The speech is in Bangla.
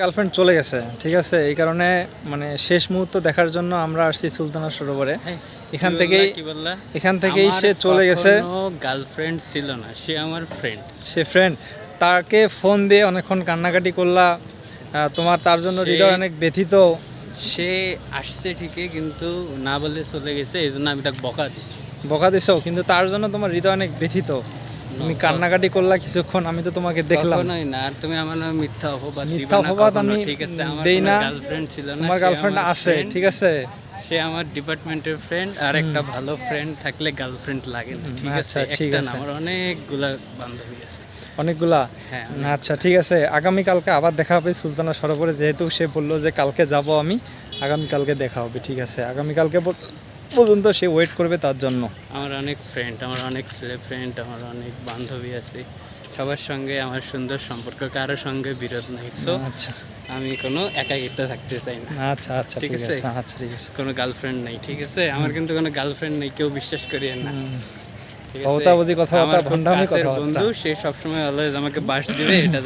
গার্লফ্রেন্ড চলে গেছে ঠিক আছে? এই কারণে মানে শেষ মুহূর্ত দেখার জন্য আমরা আসছি সুলতানা সরোবরে। এখান কি থেকেই বললা, কি বললা? এখান থেকেই সে চলে গেছে। গার্লফ্রেন্ড ছিল না সে আমার ফ্রেন্ড সে ফ্রেন্ড তাকে ফোন দিয়ে অনেকক্ষণ কান্নাকাটি করলা। তোমার তার জন্য হৃদয় অনেক ব্যথিত। সে আসছে ঠিকই কিন্তু না বলে চলে গেছে এই জন্য আমি তাকে বকা দিছি। বকা দিছো কিন্তু তার জন্য তোমার হৃদয় অনেক ব্যথিত। তুমি কান্নাকাটি করলা কিছুক্ষণ আমি তো তোমাকে দেখলাম। কখনোই না তুমি আমার নামে মিথ্যা অপবাদ মিথ্যা অপবাদ আমি ঠিক আছে? আমার দেই না। গার্লফ্রেন্ড ছিল না তোমার গার্লফ্রেন্ড আছে ঠিক আছে? সে আমার ডিপার্টমেন্টের ফ্রেন্ড আর একটা ভালো ফ্রেন্ড থাকলে গার্লফ্রেন্ড লাগে না ঠিক আচ্ছা, আছে? ঠিক একটা না আছে। আমার অনেকগুলা বান্ধবী আছে। অনেকগুলা? হ্যাঁ আচ্ছা ঠিক আছে আগামীকালকে আবার দেখা হবে সুলতানা সরোবরে যেহেতু সে বলল যে কালকে যাব আমি আগামীকালকে দেখা হবে ঠিক আছে? আগামীকালকে পর- পর্যন্ত সে ওয়েট করবে তার জন্য। আমার অনেক ফ্রেন্ড আমার অনেক ছেলে ফ্রেন্ড আমার অনেক বান্ধবী আছে। সবার সঙ্গে আমার সুন্দর সম্পর্ক কারোর সঙ্গে বিরোধ নাই। সো আচ্ছা। আমি কোনো একাকিত্ব থাকতে চাই না। আচ্ছা আচ্ছা ঠিক আছে? আছে আচ্ছা ঠিক আছে। কোনো গার্লফ্রেন্ড নেই ঠিক আছে? আমার কিন্তু কোনো গার্লফ্রেন্ড নেই কেউ বিশ্বাস করিয়েন না। কথাবার্তা। বন্ধু সে সবসময় অলওয়েজ আমাকে বাস দিবে এটা